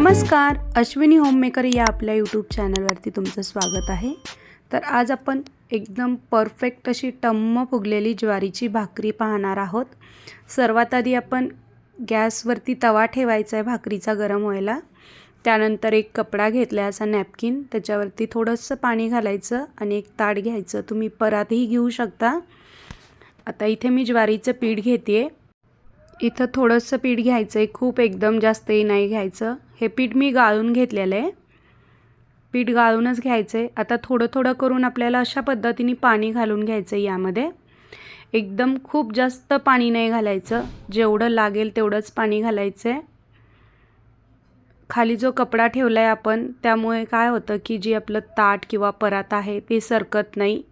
नमस्कार अश्विनी होममेकर या आपल्या यूट्यूब चॅनलवरती तुमचं स्वागत आहे. तर आज आपण एकदम परफेक्ट अशी टम्म फुगलेली ज्वारीची भाकरी पाहणार आहोत. सर्वात आधी आपण गॅसवरती तवा ठेवायचा आहे भाकरीचा गरम व्हायला. त्यानंतर एक कपडा घेतला आहे असा नॅपकिन त्याच्यावरती थोडंसं पाणी घालायचं आणि एक ताट घ्यायचं. तुम्ही परातही घेऊ शकता. आता इथे मी ज्वारीचं पीठ घेते आहे इथं थोडंसं पीठ घ्यायचं आहे खूप एकदम जास्तही नाही घ्यायचं. हे पीठ मी गाळून घेतलेलं आहे. पीठ गाळूनच घ्यायचं आहे आता थोडं थोडं करून आपल्याला अशा पद्धतीने पाणी घालून घ्यायचं आहे यामध्ये. एकदम खूप जास्त पाणी नाही घालायचं. जेवढं लागेल तेवढंच पाणी घालायचं आहे खाली जो कपडा ठेवला आहे आपण त्यामुळे काय होतं की जी आपलं ताट किंवा परात आहे ते सरकत नाही.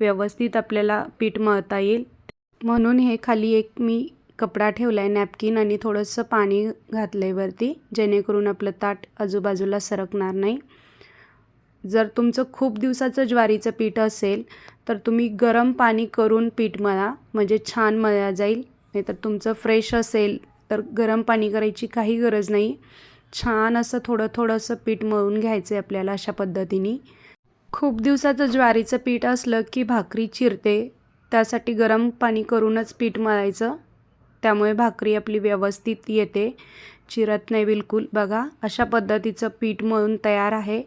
व्यवस्थित आपल्याला पीठ मळता येईल. म्हणून हे खाली एक मी कपडा ठेवला आहे नॅपकिन आणि थोडंसं पाणी घातलं आहे वरती जेणेकरून आपलं ताट आजूबाजूला सरकणार नाही. जर तुमचं खूप दिवसाचं ज्वारीचं पीठ असेल तर तुम्ही गरम पाणी करून पीठ मळा म्हणजे छान मळा जाईल. नाहीतर तुमचं फ्रेश असेल तर गरम पाणी करायची काही गरज नाही. छान असं थोडं थोडंसं पीठ मळून घ्यायचं आहे आपल्याला अशा पद्धतीने. खूप दिवसाचं ज्वारीचं पीठ असलं की भाकरी चिरते त्यासाठी गरम पाणी करूनच पीठ मळायचं. त्यामुळे भाकरी आपली व्यवस्थित येते. चिरत नाही बिलकुल. बघा अशा पद्धतीचं पीठ मळून तयार आहे.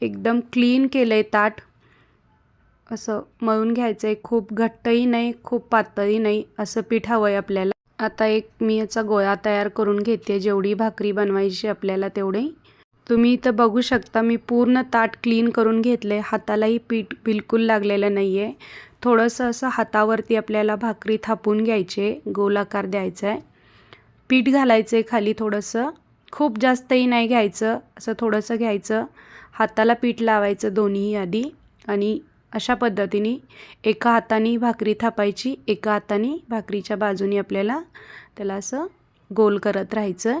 एकदम क्लीन केलं आहे ताट. असं मळून घ्यायचं आहे खूप घट्टही नाही खूप पातळही नाही. असं पीठ हवं आहे आपल्याला. आता एक मी याचा गोळा तयार करून घेते. जेवढी भाकरी बनवायची आपल्याला तेवढी. तुम्ही इथं बघू शकता मी पूर्ण ताट क्लीन करून घेतले हातालाही पीठ बिलकुल लागलेलं नाही आहे थोडंसं असं हातावरती आपल्याला भाकरी थापून घ्यायचे गोलाकार द्यायचा आहे पीठ घालायचं आहे खाली थोडंसं. खूप जास्तही नाही घ्यायचं असं थोडंसं घ्यायचं. हाताला पीठ लावायचं दोन्ही आधी आणि अशा पद्धतीने एका हाताने भाकरी थापायची एका हाताने भाकरीच्या बाजूने आपल्याला त्याला असं गोल करत राहायचं.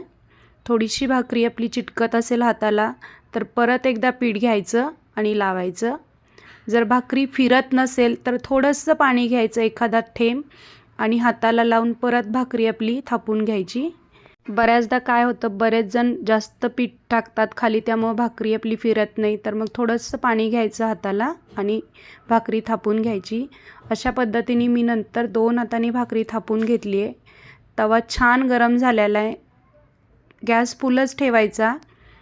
थोडीशी भाकरी आपली चिटकत असेल हाताला तर परत एकदा पीठ घ्यायचं आणि लावायचं. जर भाकरी फिरत नसेल तर थोडंसं पाणी घ्यायचं एखादा थेंब आणि हाताला लावून परत भाकरी आपली थापून घ्यायची. बऱ्याचदा काय होतं बरेच जण जास्त पीठ टाकतात खाली त्यामुळं भाकरी आपली फिरत नाही. तर मग थोडंसं पाणी घ्यायचं हाताला आणि भाकरी थापून घ्यायची. अशा पद्धतीने मी नंतर दोन हाताने भाकरी थापून घेतली आहे तवा छान गरम झालेला आहे. गॅस फुलच ठेवायचा.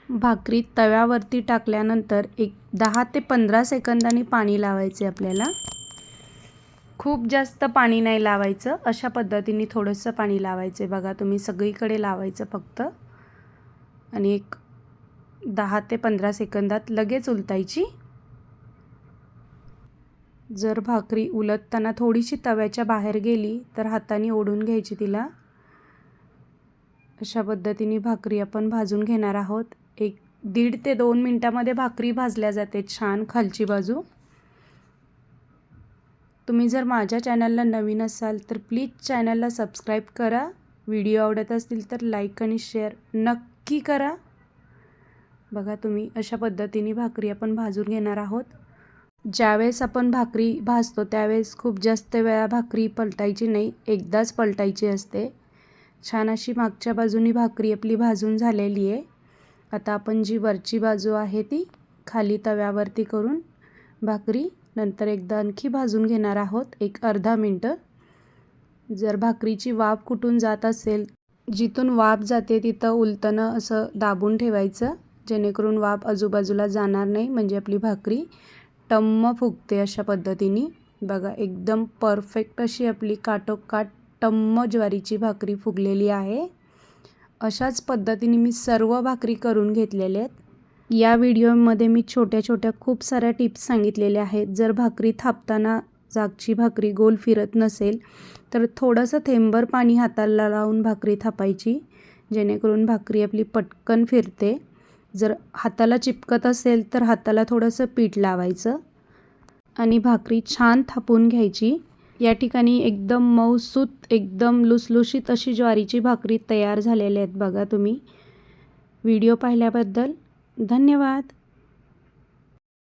भाकरी तव्यावरती टाकल्यानंतर एक दहा ते पंधरा सेकंदांनी पाणी लावायचे आपल्याला. खूप जास्त पाणी नाही लावायचं. अशा पद्धतीने थोडंसं पाणी लावायचं. आहे बघा तुम्ही सगळीकडे लावायचं फक्त. आणि एक दहा ते पंधरा सेकंदात लगेच उलटायची जर भाकरी उलटताना थोडीशी तव्याच्या बाहेर गेली तर हाताने ओढून घ्यायची तिला. अशा पद्धतीने भाकरी आपण भाजून घेणार आहोत. एक दीड ते दोन मिनटामध्ये भाकरी भाजल्या जाते छान खालची बाजू. तुम्ही जर माझ्या चॅनलला नवीन असाल तर प्लीज चॅनलला सबस्क्राईब करा. व्हिडिओ आवडत असतील तर लाईक आणि शेअर नक्की करा. बघा तुम्ही अशा पद्धतीने भाकरी आपण भाजून घेणार आहोत. ज्यावेळेस आपण भाकरी भाजतो त्यावेळेस खूप जास्त वेळा भाकरी पलटायची नाही एकदाच पलटायची असते. छान अशी मागच्या बाजूनी भाकरी आपली भाजून झालेली आहे. आता आपण जी वरची बाजू आहे ती खाली तव्यावरती करून भाकरी नंतर एकदा आणखी भाजून घेणार आहोत. एक अर्धा मिनटं. जर भाकरीची वाफ कुठून जात असेल जिथून वाफ जाते तिथं उलतनं असं दाबून ठेवायचं जेणेकरून वाफ आजूबाजूला जाणार नाही म्हणजे आपली भाकरी टम्म फुगते अशा पद्धतीने. बघा एकदम परफेक्ट अशी आपली काटोकाट टम्म ज्वारीची भाकरी फुगलेली आहे. अशाच पद्धतीने मी सर्व भाकरी करून घेतलेल्या आहेत. या व्हिडिओमध्ये मी छोट्या छोट्या खूप साऱ्या टिप्स सांगितलेल्या आहेत. जर भाकरी थापताना जागची भाकरी गोल फिरत नसेल तर थोडंसं थेंबर पाणी हाताला लावून भाकरी थापायची जेणेकरून भाकरी आपली पटकन फिरते. जर हाताला चिपकत असेल तर हाताला थोडंसं पीठ लावायचं आणि भाकरी छान थापून घ्यायची. या ठिकाणी एकदम मऊसूत एकदम लुसलुशीत अशी ज्वारीची भाकरी तयार झालेली आहेत बघा तुम्ही. व्हिडिओ पाहिल्याबद्दल धन्यवाद.